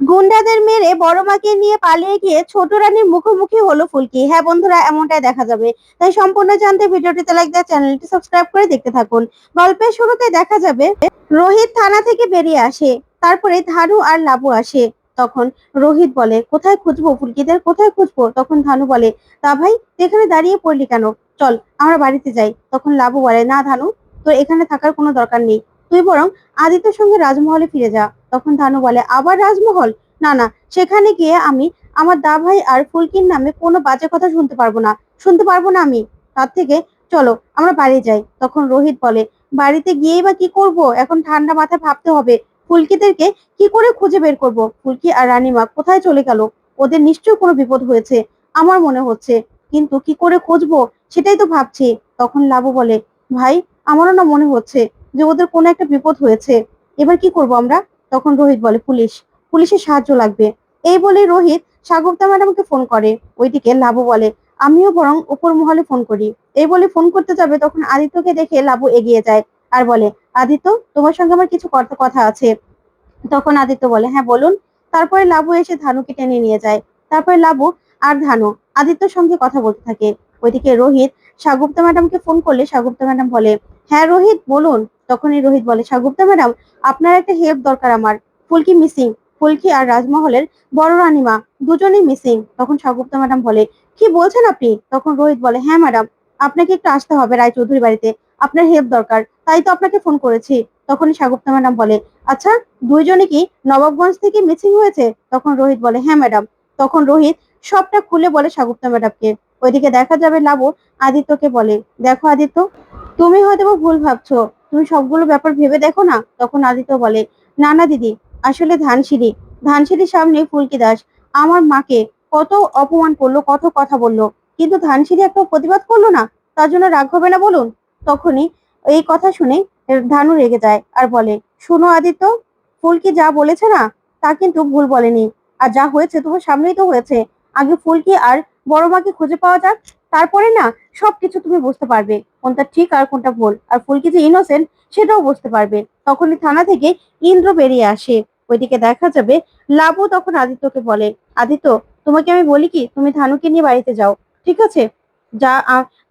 গুন্ডাদের মেরে বড় মাকে নিয়ে পালিয়ে গিয়ে ছোট রানীর মুখোমুখি হলো ফুলকি। হ্যাঁ বন্ধুরা, এমনটাই দেখা যাবে। তাই সম্পূর্ণ জানতে ভিডিওটিতে লাইক দেওয়া, চ্যানেলটি সাবস্ক্রাইব করে দেখতে থাকুন। গল্পের শুরুতে দেখা যাবে, রোহিত থানা থেকে বেরিয়ে আসে, তারপরে ধানু আর লাবু আসে। তখন রোহিত বলে, কোথায় খুঁজবো? ফুলকিদের কোথায় খুঁজবো? তখন ধানু বলে, তা ভাই, এখানে দাঁড়িয়ে পড়লি কেন? চল, আমরা বাড়িতে যাই। তখন লাবু বলে, না ধানু, তোর এখানে থাকার কোনো দরকার নেই। তুই বরং আদিত্যের সঙ্গে রাজমহলে ফিরে যা। তখন ধানু বলে, আবার রাজমহল? না না, সেখানে গিয়ে আমি আমার দা ভাই আর ফুলকির নামে কোনো বাজে কথা শুনতে পারব না। শুনতে পারব না আমি। তার থেকে, চলো, আমরা বাড়ি যাই। তখন রোহিত বলে, বাড়িতে গিয়েই বা কি করব? এখন ঠান্ডা মাথায় ভাবতে হবে। ফুলকিদেরকে কি করে খুঁজে বের করব? ফুলকি আর রানীমা কোথায় চলে গেল? ওদের নিশ্চয়ই কোনো বিপদ হয়েছে, আমার মনে হচ্ছে। কিন্তু কি করে খুঁজবো? সেটাই তো ভাবছি। তখন লাবু বলে, ভাই, আমারও না মনে হচ্ছে। যে ওদের কোনো একটা বিপদ হয়েছে, এবার কি করব আমরা? তখন রোহিত বলে, পুলিশ, পুলিশের সাহায্য লাগবে। এই বলে রোহিত সাগরদা ম্যাডামকে ফোন করে। ওইদিকে লাবু বলে, আমিও বরং উপর মহলে ফোন করি। এই বলে ফোন করতে যাবে, তখন আদিত্যকে দেখে লাবু এগিয়ে যায় আর বলে, আদিত্য, তোমার সঙ্গে আমার কিছু কথা কথা আছে। তখন আদিত্য বলে হ্যাঁ বলুন। তারপরে লাবু এসে ধানুকে টেনে নিয়ে যায়। তারপরে লাবু আর ধানু আদিত্যর সঙ্গে কথা বলতে থাকে। ওইদিকে রোহিত সাগুপ্তা ম্যাডামকে ফোন করলে সাগুপ্তা ম্যাডাম বলে হ্যাঁ রোহিত, বলুন। তখনই রোহিত বলে সাগুপ্তা ম্যাডাম, আপনার একটা হেল্প দরকার আমার। ফুলকি মিসিং, ফুলকি আর রাজমহলের বড় রানীমা দুজনেই মিসিং। তখন সাগুপ্তা ম্যাডাম বলে, কি বলছেন আপনি? তখন রোহিত বলে হ্যাঁ ম্যাডাম, আপনাকে একটু আসতে হবে রায়চৌধুরী বাড়িতে। আপনার হেল্প দরকার, তাই তো আপনাকে ফোন করেছি। তখনই সাগুপ্তা ম্যাডাম বলে আচ্ছা দুইজনে কি নবাবগঞ্জ থেকে মিসিং হয়েছে? তখন রোহিত বলে হ্যাঁ ম্যাডাম। তখন রোহিত সবটা খুলে বলে সাগুপ্তা ম্যাডামকে। ওইদিকে দেখা যাবে, লাবু। আদিত্যকে বলে, দেখো আদিত্য। তুমি হয়তো ভুল ভাবছ। তুমি সবগুলো ব্যাপার ভেবে দেখো না? তখন আদিত্য বলে, না না দিদি, আসলে ধানসিঁড়ি। ধানসিঁড়ির সামনে ফুলকি দাস। আমার মাকে কত অপমান করল, কত কথা বলল। কিন্তু ধানসিঁড়ি একটা প্রতিবাদ করল না? তার জন্য রাগ হবে না বলুন? তখনই এই কথা শুনে ধানু রেগে যায় আর বলে, শোনো আদিত্য, ফুলকি যা বলেছে না, তা কিন্তু ভুল বলেনি। আর যা হয়েছে তোমার সামনেই তো হয়েছে। আগে ফুলকি আর বড় মাকে খুঁজে পাওয়া যাক। তারপরে না সবকিছু তুমি বুঝতে পারবে, কোনটা ঠিক আর কোনটা ভুল। আর ফুলকি যে ইনোসেন্ট সেটাও বুঝতে পারবে। তখনই থানা থেকে ইন্দ্র বেরিয়ে আসে। ওইদিকে দেখা যাবে লাবু তখন আদিত্যকে বলে, আদিত্য, তোমাকে আমি বলি কি? তুমি ধানুকে নিয়ে বাড়িতে যাও, ঠিক আছে? যা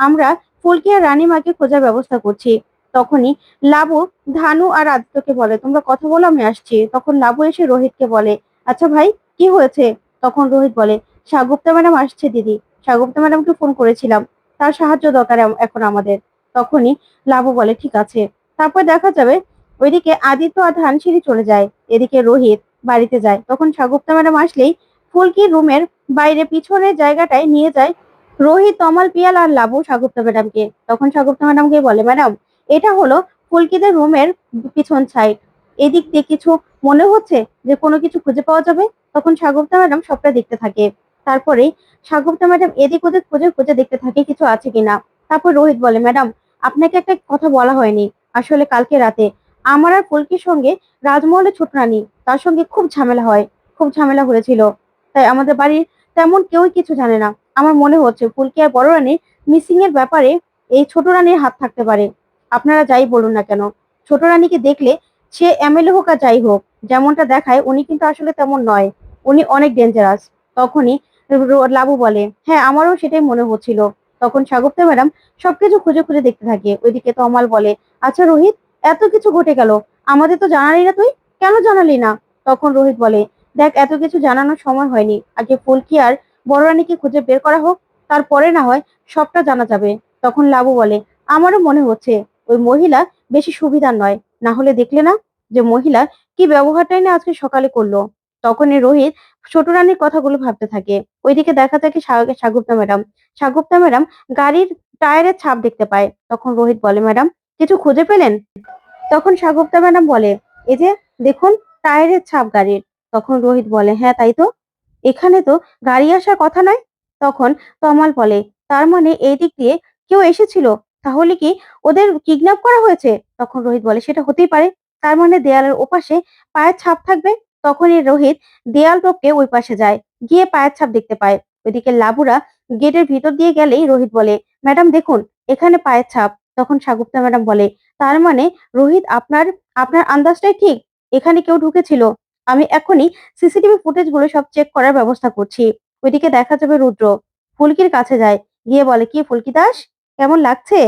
আমরা ফুলকি আর রানীমাকে খোঁজার ব্যবস্থা করছি। তখনই লাবু ধানু আর আদিত্যকে বলে, তোমরা কথা বলো, আমি আসছি। তখন লাবু এসে রোহিতকে বলে আচ্ছা ভাই, কি হয়েছে? তখন রোহিত বলে সাগুপ্তা ম্যাডাম আসছে, দিদি। সাগুপ্তা ম্যাডামকে ফোন করেছিলাম। তার সাহায্য দরকার এখন আমাদের। তখনই লাবু বলে, ঠিক আছে। তারপর দেখা যাবে, ওইদিকে আদিত্য আর ধানসিঁড়ি চলে যায়। এদিকে রোহিত বাড়িতে যায়। তখন সাগুপ্তা ম্যাডাম আসলেই ফুলকি রুমের বাইরে পিছনের জায়গাটায় নিয়ে যায় রোহিত, তমাল, পিয়াল আর লাবু সাগুপ্তা ম্যাডামকে। তখন সাগুপ্তা ম্যাডামকে বলে, ম্যাডাম, এটা হলো ফুলকিদের রুমের পিছন সাইড এদিক দিয়ে কিছু মনে হচ্ছে যে কোনো কিছু খুঁজে পাওয়া যাবে? তখন সাগুপ্তা ম্যাডাম সবটা দেখতে থাকে। তারপরে সাগুপ্তা ম্যাডাম এদিক ওদিক খুঁজে খুঁজে দেখতে থাকে কিছু আছে কিনা। তারপর রোহিত বলে, ম্যাডাম, আপনাকে একটা কথা বলা হয়নি। আসলে কালকে রাতে আমার আর ফুলকির সঙ্গে রাজমহলের ছোট রানী তার সঙ্গে খুব ঝামেলা হয়, খুব ঝামেলা হয়েছিল। তাই আমাদের বাড়ির তেমন কেউই কিছু জানে না। আমার মনে হচ্ছে ফুলকি আর বড় রানী মিসিং এর ব্যাপারে এই ছোট রানীর হাত থাকতে পারে। আপনারা যাই বলুন না কেন। ছোট রানীকে দেখলে সে এমএলএ হোক আর যাই হোক, যেমনটা দেখায়, উনি কিন্তু আসলে তেমন নয়। উনি অনেক ডেঞ্জারাস তখনই লাবু বলে। হ্যাঁ আমারও সেটাই মনে হচ্ছিল। তখন সাগুপ্তা ম্যাডাম সবকিছু খুঁজে খুঁজে দেখতে থাকে। ওইদিকে তমাল বলে আচ্ছা রোহিত, এত কিছু ঘটে গেল। আমাদের তো জানালি না তুই? কেন জানালি না? তখন রোহিত বলে, দেখ, এত কিছু জানানোর সময় হয়নি। আগে ফুলকি আর বড় রানীকে খুঁজে বের করা হোক? তারপরে না হয় সবটা জানা যাবে। তখন লাবু বলে, আমারও মনে হচ্ছে, ওই মহিলা বেশি সুবিধার নয়। না হলে দেখলে না যে মহিলা কি ব্যবহারটাই না আজকে সকালে করল। তখনই রোহিত ছোট রানীর কথাগুলো ভাবতে থাকে। ওইদিকে দেখা থাকে সাগুপ্তা ম্যাডাম। সাগুপ্তা ম্যাডাম গাড়ির টায়ারের ছাপ দেখতে পায়। তখন রোহিত বলে, ম্যাডাম, কিছু খুঁজে পেলেন? তখন সাগুপ্তা ম্যাডাম বলে, এই যে দেখুন, টায়ারের ছাপ গাড়ির। তখন রোহিত বলে হ্যাঁ তাই তো? এখানে তো গাড়ি আসার কথা নয়? তখন তমাল বলে, তার মানে এই দিক দিয়ে কেউ এসেছিল? তাহলে কি ওদের কিডন্যাপ করা হয়েছে? তখন রোহিত বলে, সেটা হতেই পারে। তার মানে দেয়ালের ওপাশে পায়ের ছাপ থাকবে? তখনই রোহিত দেয়াল টপকে ওই পাশে যায়, গিয়ে পায়ের ছাপ দেখতে পায়। ওইদিকে লাবুরা গেটের ভিতর দিয়ে গেলেই রোহিত বলে, ম্যাডাম, দেখুন, এখানে পায়ের ছাপ। তখন সাগুপ্তা ম্যাডাম বলে, তার মানে রোহিত আপনার আপনার আন্দাজটাই ঠিক? এখানে কেউ ঢুকেছিল? আমি এখনই সিসিটিভি ফুটেজগুলো সব চেক করার ব্যবস্থা করছি। ওইদিকে দেখা যাবে রুদ্র। ফুলকির কাছে যায়, গিয়ে বলে, কি ফুলকি দাস? কেমন লাগছে?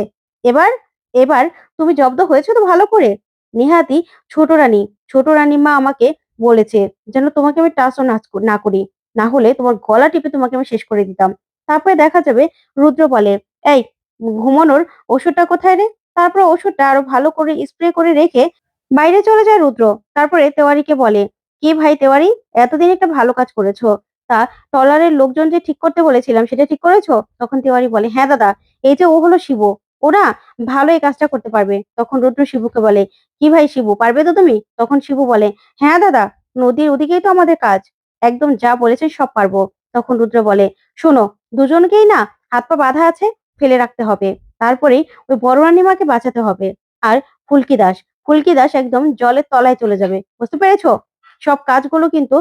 এবার এবার তুমি জব্দ হয়েছো তো ভালো করে? নিহাতি, ছোট রানী ছোট রানী মা আমাকে বলেছে যেন তোমাকে আমি টাচও না করি, না হলে তোমার গলা টিপে তোমাকে আমি শেষ করে দিতাম। তারপরে দেখা যাবে রুদ্র বলে, এই, ঘুমানোর ওষুধটা কোথায় রে? তারপর ওষুধটা আরও ভালো করে স্প্রে করে রেখে বাইরে চলে যায় রুদ্র। তারপরে তেওয়ারিকে বলে, কি ভাই তেওয়ারি, এতদিন একটা ভালো কাজ করেছ। তা টলারের লোকজন যে ঠিক করতে বলেছিলাম সেটা ঠিক করেছ? তখন তেওয়ারি বলে হ্যাঁ দাদা, এই যে ও হলো শিবু। ওরা ভালো এই কাজটা করতে পারবে। তখন রুদ্র শিবুকে বলে, কি ভাই শিবু, পারবে তো তুমি? তখন শিবু বলে হ্যাঁ দাদা, নদীর ওদিকেই তো আমাদের কাজ। একদম যা বলেছেন সব পারব। তখন রুদ্র বলে, শোনো, দুজনকেই না হাত পা বাঁধা আছে, ফেলে রাখতে হবে। তারপরেই ওই বড় রানীমাকে বাঁচাতে হবে। আর ফুলকি দাস ফুলকি দাস একদম জলের তলায় চলে যাবে। বুঝতে পেরেছ? সব কাজগুলো কিন্তু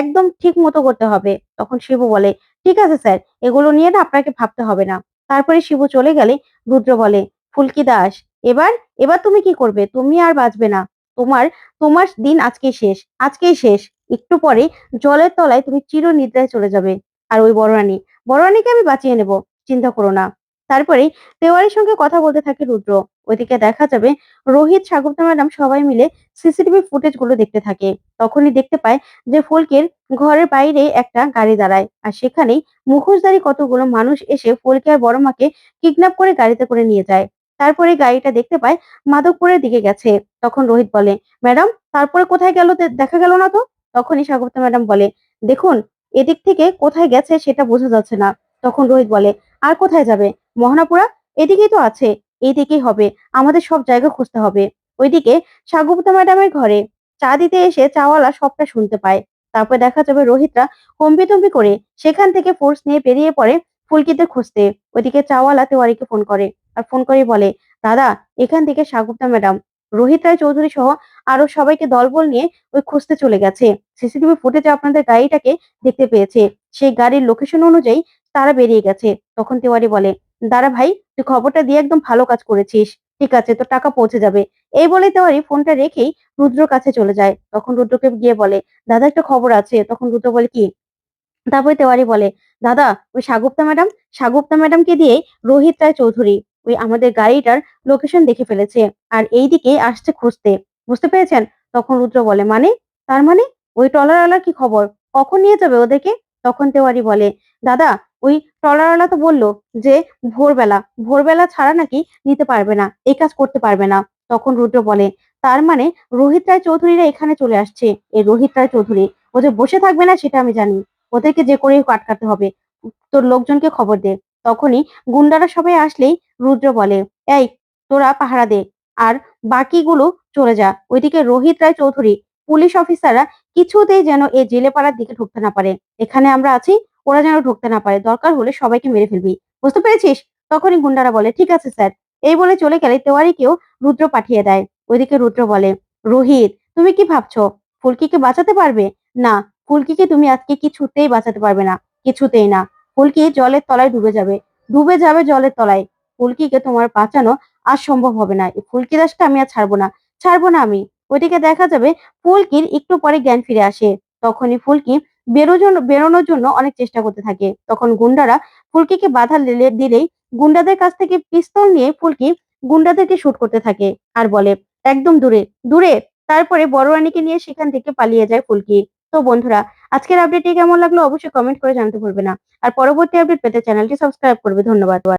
একদম ঠিক মতো করতে হবে। তখন শিবু বলে, ঠিক আছে স্যার, এগুলো নিয়ে না আপনাকে ভাবতে হবে না। তারপরে শিবু চলে গেলে রুদ্র বলে, ফুলকি দাস, এবার এবার তুমি কি করবে? তুমি আর বাঁচবে না। তোমার তোমার দিন আজকেই শেষ আজকেই শেষ। একটু পরে জলের তলায় তুমি চির নিদ্রায় চলে যাবে। আর ওই বড় রানী, বড় রানীকে আমি বাঁচিয়ে নেব, চিন্তা করো না। তারপরেই তেওয়ারির সঙ্গে কথা বলতে থাকে রুদ্র। ওইদিকে দেখা যাবে রোহিত সাগরতা ম্যাডাম সবাই মিলে সিসিটিভি ফুটেজগুলো দেখতে থাকে। তখনই দেখতে পায় যে ফুলকির ঘরের বাইরে একটা গাড়ি দাঁড়ায়। আর সেখানেই মুখোশধারী কতগুলো মানুষ এসে ফুলকি আর বড় মাকে কিডন্যাপ করে গাড়িতে করে নিয়ে যায়। তারপরে গাড়িটা দেখতে পায় মাধবপুরের দিকে গেছে। তখন রোহিত বলে, ম্যাডাম, তারপরে কোথায় গেল দেখা গেল না তো? তখনই স্বাগতা ম্যাডাম বলে, দেখুন, এদিক থেকে কোথায় গেছে সেটা বোঝা যাচ্ছে না। তখন রোহিত বলে, আর কোথায় যাবে? মহানাপুরা? এদিকেই তো আছে। এইদিকেই হবে। আমাদের সব জায়গা খুঁজতে হবে। ওইদিকে সাগুপ্তা ম্যাডামের ঘরে চা দিতে এসে চাওয়ালা সবটা শুনতে পায়। তারপর দেখা যাবে রোহিতরা কম্পি করে সেখান থেকে ফোর্স নিয়ে বেরিয়ে পড়ে ফুলকিতে খুঁজতে। ওইদিকে চাওয়ালা তেওয়ারিকে ফোন করে আর ফোন করে বলে, দাদা, এখান থেকে সাগুপ্তা ম্যাডাম রোহিত রায় চৌধুরী সহ আরও সবাইকে দলবল নিয়ে ওই খুঁজতে চলে গেছে। সিসিটিভি ফুটেজে আপনাদের গাড়িটাকে দেখতে পেয়েছে। সেই গাড়ির লোকেশন অনুযায়ী তারা বেরিয়ে গেছে। তখন তেওয়ারি বলে, দাঁড়া ভাই, তুই খবরটা দিয়ে একদম ভালো কাজ করেছিস। ঠিক আছে, তোর টাকা পৌঁছে যাবে। এই বলে তেওয়ারি ফোনটা রেখেই রুদ্র কাছে চলে যায়। তখন রুদ্রকে গিয়ে বলে, দাদা, একটা খবর আছে। তখন রুদ্র বলে, কি? তারপরে তেওয়ারি বলে, দাদা, ওই সাগুপ্তা ম্যাডাম, সাগুপ্তা ম্যাডামকে দিয়ে রোহিত রায় চৌধুরী, ওই আমাদের গাড়িটার লোকেশন দেখে ফেলেছে আর এই দিকে আসছে খুঁজতে। বুঝতে পেরেছেন? তখন রুদ্র বলে মানে? তার মানে? ওই ট্রলারওয়ালার কি খবর? কখন নিয়ে যাবে ওদেরকে? তখন তেওয়ারি বলে, দাদা, ওই ট্রলারওয়ালা তো বলল যে, ভোরবেলা। ভোরবেলা ছাড়া নাকি নিতে পারবে না এই কাজ করতে পারবে না। তখন রুদ্র বলে, তার মানে রোহিত রায় চৌধুরীরা এখানে চলে আসছে। এই রোহিত রায় চৌধুরী, ও যে বসে থাকবে না সেটা আমি জানি। ওদেরকে যে করেই আটকাতে হবে। তোর লোকজনকে খবর দে। তখনই গুন্ডারা সবাই আসলেই রুদ্র বলে, এই, তোরা পাহারা দে, আর বাকিগুলো চলে যা। ওইদিকে রোহিত রায় চৌধুরী, পুলিশ অফিসাররা কিছুতেই যেন এই জেলে পাড়ার দিকে ঢুকতে না পারে। এখানে আমরা আছি, ওরা যেন ঢুকতে না পারে। দরকার হলে সবাইকে মেরে ফেলবি। বুঝতে পেরেছিস? তখনই গুন্ডারা বলে, ঠিক আছে, স্যার। এই বলে চলে গেলে তেওয়ারিকেও রুদ্র পাঠিয়ে দেয়। ওইদিকে রুদ্র বলে, রোহিত, তুমি কি ভাবছ? ফুলকিকে বাঁচাতে পারবে? না, ফুলকিকে তুমি আজকে কিছুতেই বাঁচাতে পারবে না, কিছুতেই না। ফুলকি জলের তলায় ডুবে যাবে ডুবে যাবে জলের তলায়। ফুলকিকে তোমার বাঁচানো আর সম্ভব হবে না। ফুলকি দাসটা আমি আর ছাড়বো না ছাড়বো না আমি। ওইদিকে দেখা যাবে ফুলকির একটু পরে জ্ঞান ফিরে আসে। তখনই ফুলকি বেরোনোর জন্য অনেক চেষ্টা করতে থাকে। তখন গুন্ডারা ফুলকিকে বাধা দিলেই গুন্ডাদের কাছ থেকে পিস্তল নিয়ে ফুলকি গুন্ডাদেরকে শুট করতে থাকে আর বলে, একদম দূরে দূরে! তারপরে বড় রানীকে নিয়ে সেখান থেকে পালিয়ে যায় ফুলকি। তো বন্ধুরা, আজকের আপডেটটি কেমন লাগল অবশ্যই কমেন্ট করে জানতে ভুলবে না। আর পরবর্তী আপডেট পেতে চ্যানেলটি সাবস্ক্রাইব করবে। ধন্যবাদ।